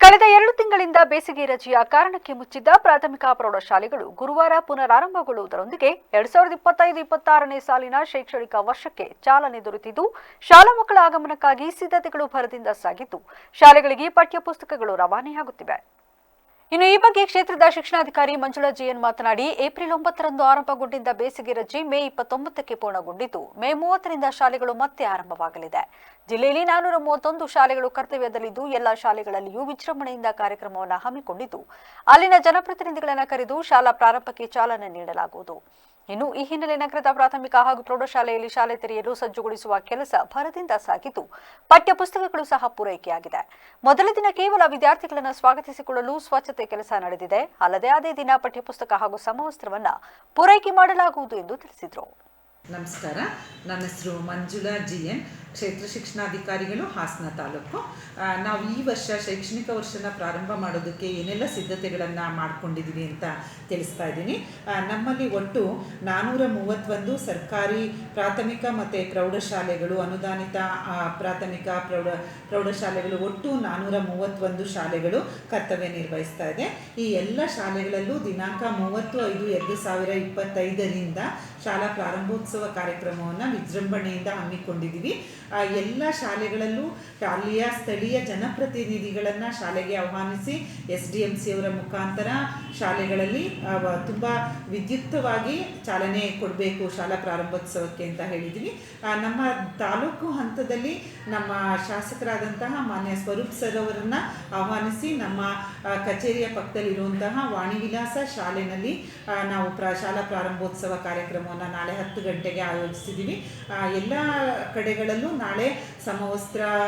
ಕಳೆದ ಎರಡು ತಿಂಗಳಿಂದ ಬೇಸಿಗೆ ರಜೆಯ ಕಾರಣಕ್ಕೆ ಮುಚ್ಚಿದ್ದ ಪ್ರಾಥಮಿಕ ಪ್ರೌಢಶಾಲೆಗಳು ಗುರುವಾರ ಪುನರಾರಂಭಗೊಳ್ಳುವುದರೊಂದಿಗೆ ಎರಡ್ ಸಾವಿರದ ಇಪ್ಪತ್ತೈದು, ಇಪ್ಪತ್ತಾರನೇ ಸಾಲಿನ ಶೈಕ್ಷಣಿಕ ವರ್ಷಕ್ಕೆ ಚಾಲನೆ ದೊರೆತಿದ್ದು, ಶಾಲಾ ಮಕ್ಕಳ ಆಗಮನಕ್ಕಾಗಿ ಸಿದ್ಧತೆಗಳು ಭರದಿಂದ ಸಾಗಿದ್ದು, ಶಾಲೆಗಳಿಗೆ ಪಠ್ಯಪುಸ್ತಕಗಳು ರವಾನೆಯಾಗುತ್ತಿವೆ. ಇನ್ನು ಈ ಬಗ್ಗೆ ಕ್ಷೇತ್ರದ ಶಿಕ್ಷಣಾಧಿಕಾರಿ ಮಂಜುಳಾ ಜಿಎನ್ ಮಾತನಾಡಿ, ಏಪ್ರಿಲ್ ಒಂಬತ್ತರಂದು ಆರಂಭಗೊಂಡಿದ್ದ ಬೇಸಿಗೆ ರಜೆ ಮೇ ಇಪ್ಪತ್ತೊಂಬತ್ತಕ್ಕೆ ಪೂರ್ಣಗೊಂಡಿದ್ದು, ಮೇ ಮೂವತ್ತರಿಂದ ಶಾಲೆಗಳು ಮತ್ತೆ ಆರಂಭವಾಗಲಿದೆ. ಜಿಲ್ಲೆಯಲ್ಲಿ ನಾನೂರ ಮೂವತ್ತೊಂದು ಶಾಲೆಗಳು ಕರ್ತವ್ಯದಲ್ಲಿದ್ದು, ಎಲ್ಲ ಶಾಲೆಗಳಲ್ಲಿಯೂ ವಿಜೃಂಭಣೆಯಿಂದ ಕಾರ್ಯಕ್ರಮವನ್ನು ಹಮ್ಮಿಕೊಂಡಿದ್ದು. ಅಲ್ಲಿನ ಜನಪ್ರತಿನಿಧಿಗಳನ್ನು ಕರೆದು ಶಾಲಾ ಪ್ರಾರಂಭಕ್ಕೆ ಚಾಲನೆ ನೀಡಲಾಗುವುದು. ಇನ್ನು ಈ ಹಿನ್ನೆಲೆ ನಗರದ ಪ್ರಾಥಮಿಕ ಹಾಗೂ ಪ್ರೌಢಶಾಲೆಯಲ್ಲಿ ಶಾಲೆ ತೆರೆಯಲು ಸಜ್ಜುಗೊಳಿಸುವ ಕೆಲಸ ಭರದಿಂದ ಸಾಗಿದ್ದು, ಪಠ್ಯ ಪುಸ್ತಕಗಳು ಸಹ ಪೂರೈಕೆಯಾಗಿದೆ. ಮೊದಲ ದಿನ ಕೇವಲ ವಿದ್ಯಾರ್ಥಿಗಳನ್ನು ಸ್ವಾಗತಿಸಿಕೊಳ್ಳಲು ಸ್ವಚ್ಛತೆ ಕೆಲಸ ನಡೆದಿದೆ. ಅಲ್ಲದೆ ಅದೇ ದಿನ ಪಠ್ಯಪುಸ್ತಕ ಹಾಗೂ ಸಮವಸ್ತ್ರವನ್ನ ಪೂರೈಕೆ ಮಾಡಲಾಗುವುದು ಎಂದು ತಿಳಿಸಿದರು. ನಮಸ್ಕಾರ. ನನ್ನ ಹೆಸರು ಮಂಜುಳಾ ಜಿ ಎನ್. ಕ್ಷೇತ್ರ ಶಿಕ್ಷಣಾಧಿಕಾರಿಗಳು ಹಾಸನ ತಾಲೂಕು. ನಾವು ಈ ವರ್ಷ ಶೈಕ್ಷಣಿಕ ವರ್ಷನ ಪ್ರಾರಂಭ ಮಾಡೋದಕ್ಕೆ ಏನೆಲ್ಲ ಸಿದ್ಧತೆಗಳನ್ನು ಮಾಡಿಕೊಂಡಿದ್ದೀವಿ ಅಂತ ತಿಳಿಸ್ತಾ ಇದ್ದೀನಿ. ನಮ್ಮಲ್ಲಿ ಒಟ್ಟು ನಾನ್ನೂರ ಮೂವತ್ತೊಂದು ಸರ್ಕಾರಿ ಪ್ರಾಥಮಿಕ ಮತ್ತು ಪ್ರೌಢಶಾಲೆಗಳು, ಅನುದಾನಿತ ಪ್ರಾಥಮಿಕ, ಪ್ರೌಢ, ಪ್ರೌಢಶಾಲೆಗಳು ಒಟ್ಟು ನಾನ್ನೂರ ಮೂವತ್ತೊಂದು ಶಾಲೆಗಳು ಕರ್ತವ್ಯ ನಿರ್ವಹಿಸ್ತಾ ಇದೆ. ಈ ಎಲ್ಲ ಶಾಲೆಗಳಲ್ಲೂ ದಿನಾಂಕ ಮೂವತ್ತು ಐದು ಎರಡು ಸಾವಿರ ಇಪ್ಪತ್ತೈದರಿಂದ ಶಾಲಾ ಪ್ರಾರಂಭೋತ್ಸವ ಕಾರ್ಯಕ್ರಮವನ್ನು ವಿಜೃಂಭಣೆಯಿಂದ ಹಮ್ಮಿಕೊಂಡಿದ್ದೀವಿ ಆ ಎಲ್ಲ ಶಾಲೆಗಳಲ್ಲೂ ಅಲ್ಲಿಯ ಸ್ಥಳೀಯ ಜನಪ್ರತಿನಿಧಿಗಳನ್ನು ಶಾಲೆಗೆ ಆಹ್ವಾನಿಸಿ ಎಸ್ ಡಿ ಎಂ ಸಿ ಅವರ ಮುಖಾಂತರ ಶಾಲೆಗಳಲ್ಲಿ ತುಂಬ ವಿದ್ಯುಕ್ತವಾಗಿ ಚಾಲನೆ ಕೊಡಬೇಕು ಶಾಲಾ ಪ್ರಾರಂಭೋತ್ಸವಕ್ಕೆ ಅಂತ ಹೇಳಿದ್ದೀವಿ ನಮ್ಮ ತಾಲೂಕು ಹಂತದಲ್ಲಿ ನಮ್ಮ ಶಾಸಕರಾದಂತಹ ಮಾನ್ಯ ಸ್ವರೂಪ್ ಸರ್ ಅವರನ್ನು ಆಹ್ವಾನಿಸಿ ನಮ್ಮ ಕಚೇರಿಯ ಪಕ್ಕದಲ್ಲಿರುವಂತಹ ವಾಣಿ ವಿಲಾಸ ಶಾಲೆನಲ್ಲಿ ನಾವು ಪ್ರ, ಶಾಲಾ ಪ್ರಾರಂಭೋತ್ಸವ ಕಾರ್ಯಕ್ರಮವನ್ನು ನಾಳೆ ಹತ್ತು ಗಂಟೆಗೆ ಆಯೋಜಿಸಿದ್ದೀವಿ ಎಲ್ಲ ಕಡೆಗಳಲ್ಲೂ ನಾಳೆ ಸಮವಸ್ತ್ರ